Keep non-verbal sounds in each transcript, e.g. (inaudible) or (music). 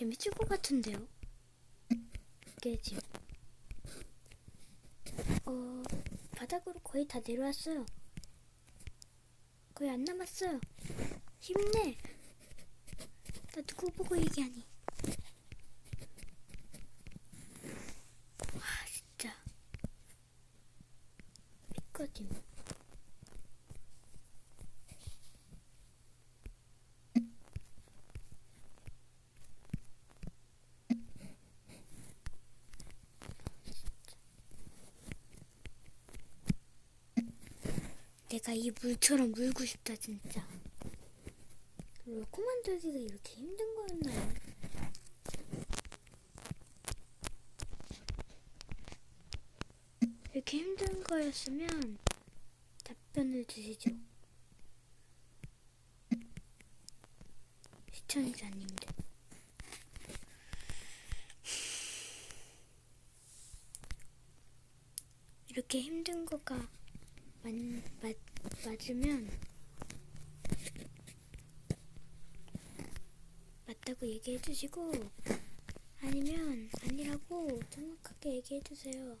야, 미칠 것 같은데요? 깨짐. 어, 바닥으로 거의 다 내려왔어요. 거의 안 남았어요. 힘내. 나 누구 보고 얘기하니? 와, 진짜. 미꺼짐. 내가 이 물처럼 물고 싶다 진짜. 로코 만들기가 이렇게 힘든 거였나요? 이렇게 힘든 거였으면 답변을 주시죠. 시청자님들. 이렇게 힘든 거가 맞, 맞, 맞으면 맞다고 얘기해 주시고 아니면 아니라고 정확하게 얘기해 주세요.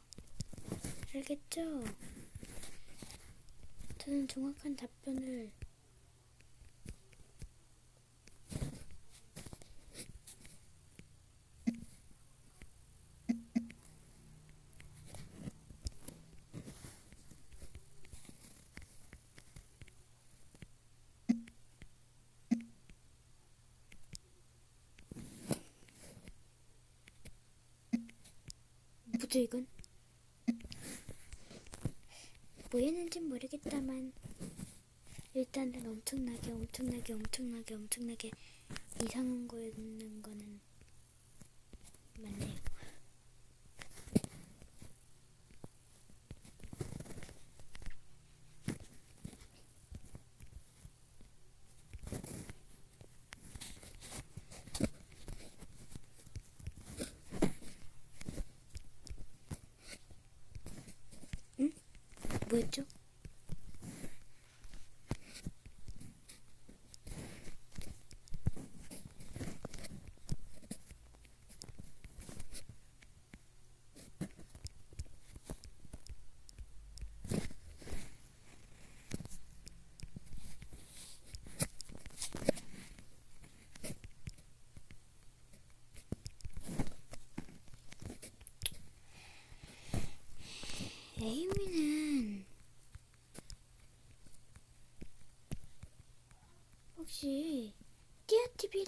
알겠죠? 저는 정확한 답변을 뭐죠 이건? 뭐 했는진 모르겠다만 일단은 엄청나게 엄청나게 엄청나게 엄청나게 이상한 거였는 거는 그죠?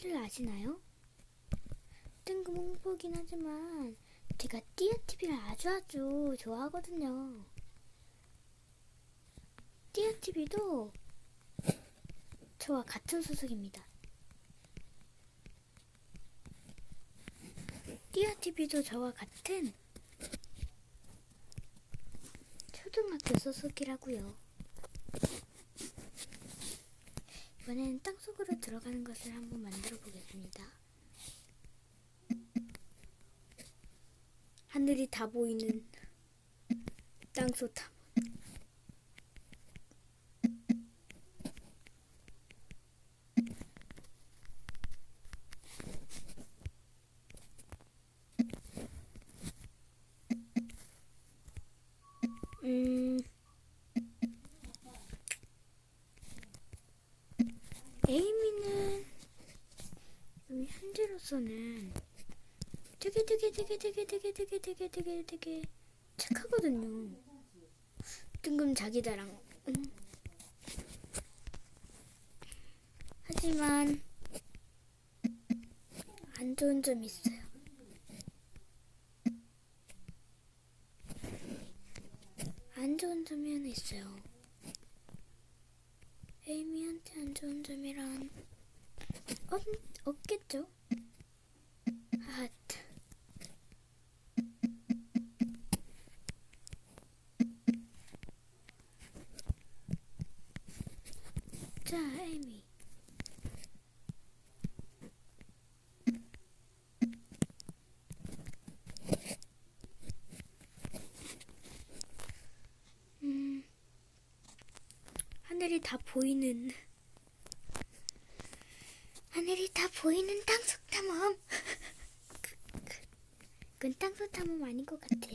띠아TV를 아시나요? 뜬금 홍보긴 하지만 제가 띠아TV를 아주 아주 좋아하거든요. 띠아TV도 저와 같은 소속입니다. 띠아TV도 저와 같은 초등학교 소속이라고요. 이번엔 땅속으로 들어가는 것을 한번 만들어 보겠습니다. 하늘이 다 보이는 땅속 탐. 음. 에이미는 지금 현재로서는 되게 되게 되게 되게 되게 되게 되게 되게 되게 착하거든요. 뜬금 자기다랑. 음. 하지만 안 좋은 점이 있어요. 안 좋은 점이 하나 있어요. 에이미한테 안 좋은 점이란 없, 없겠죠? 아, 자, 에이미. 음, 하늘이 다 보이는 보이는 땅속 탐험. (laughs) 그, 그, 그건 땅속 탐험 아닌 것 같아.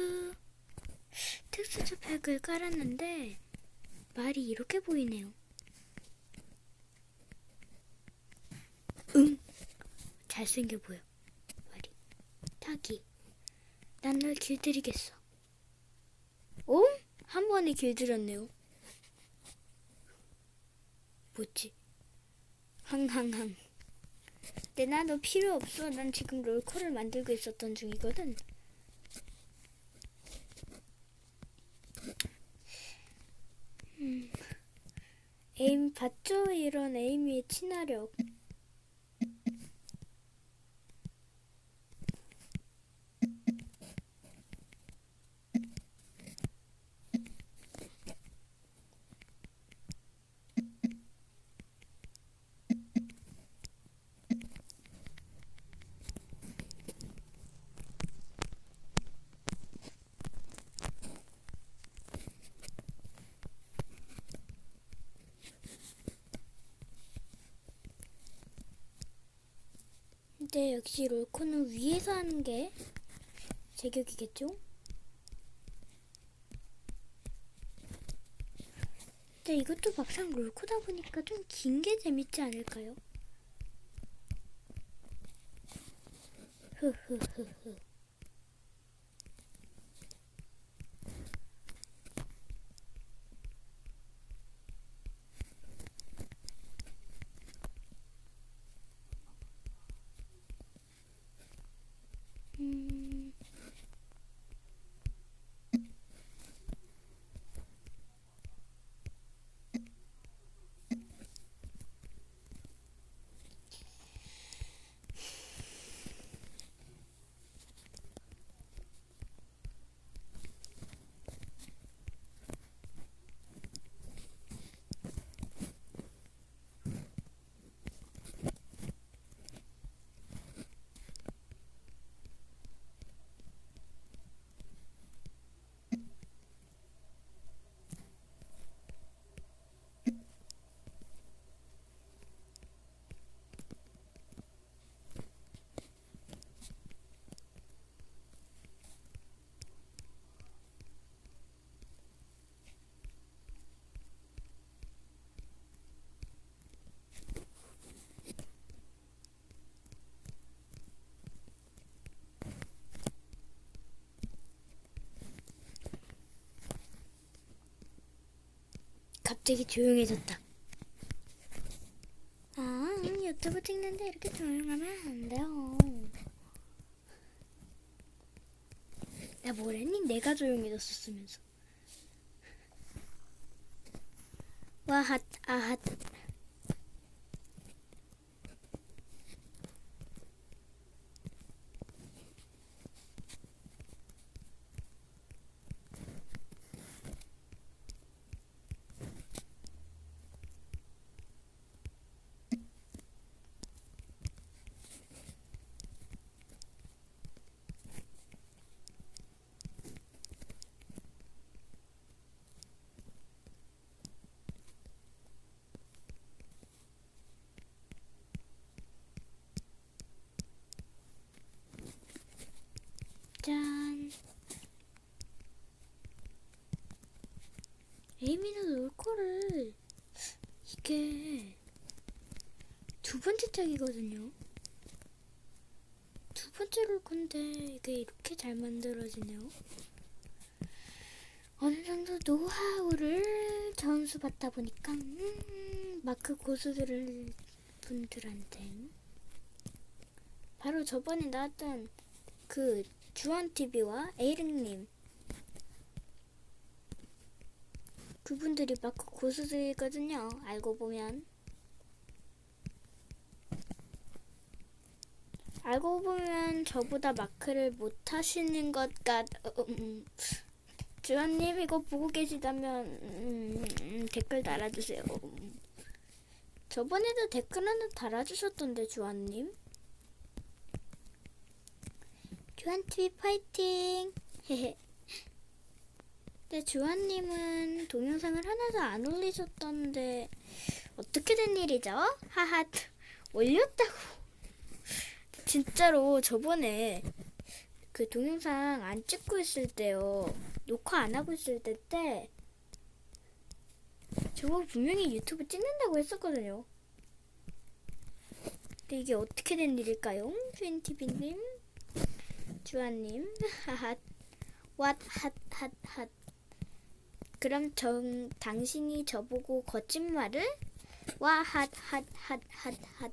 유후. 특수조 팩을 깔았는데 말이 이렇게 보이네요. 응. 잘생겨 보여. 말이. 타기. 난 널 길들이겠어. 오? 한 번에 길들였네요. 뭐지? 항항항. 근데 나 너 필요 없어. 난 지금 롤코를 만들고 있었던 중이거든. 에임 봤죠? 이런 에이미의 친화력. 근데 역시 롤코는 위에서 하는 게 제격이겠죠? 근데 이것도 막상 롤코다 보니까 좀 긴 게 재밌지 않을까요? 흐흐흐흐. 음. 갑자기 조용해졌다. 아, 유튜브 찍는데 이렇게 조용하면 안 돼요. 나 뭐랬니? 내가 조용해졌었으면서. 와 핫, 아 핫. 에이미는 롤코를 이게 두 번째 짝이거든요. 두 번째 롤코인데 이게 이렇게 잘 만들어지네요. 어느 정도 노하우를 전수 받다 보니까 음, 마크 고수들 분들한테 바로 저번에 나왔던 그 주원 TV와 에이링님 그분들이 마크 고수들이거든요. 알고 보면 알고 보면 저보다 마크를 못 하시는 것 같. 음, 주원님 이거 보고 계시다면 음, 음, 댓글 달아주세요. 음. 저번에도 댓글 하나 달아주셨던데 주원님. 주한TV 파이팅! 헤헤. 근데 주한님은 동영상을 하나도 안 올리셨던데 어떻게 된 일이죠? 하하 올렸다고 진짜로 저번에 그 동영상 안 찍고 있을 때요 녹화 안 하고 있을 때 때 저거 분명히 유튜브 찍는다고 했었거든요 근데 이게 어떻게 된 일일까요? 주인TV님 주한님 (laughs) 하하 왓 핫 핫 핫 그럼 정 당신이 저보고 거짓말을? 와 핫 핫 핫 핫 핫.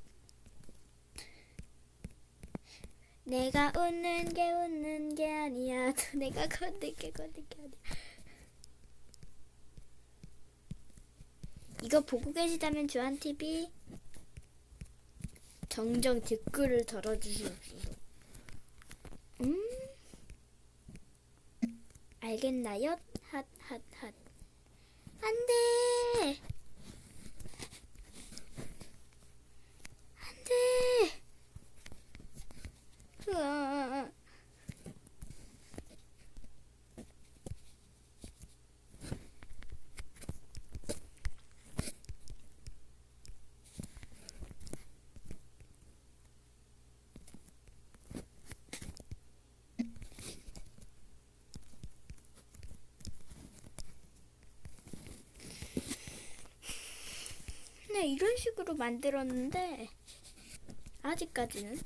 내가 웃는 게 웃는 게 아니야. (laughs) 내가 건들 게 건들 게 아니야 이거 보고 계시다면 주한TV 정정 댓글을 달아주시옵소서. 음? 알겠나요? 핫, 핫, 핫. 안 돼! 안 돼! 으아. 네, 이런 식으로 만들었는데 아직까지는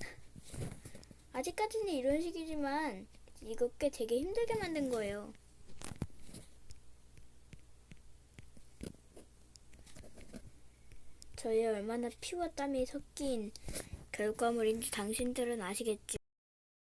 아직까지는 이런 식이지만 이거 꽤 되게 힘들게 만든 거예요. 저의 얼마나 피와 땀이 섞인 결과물인지 당신들은 아시겠죠?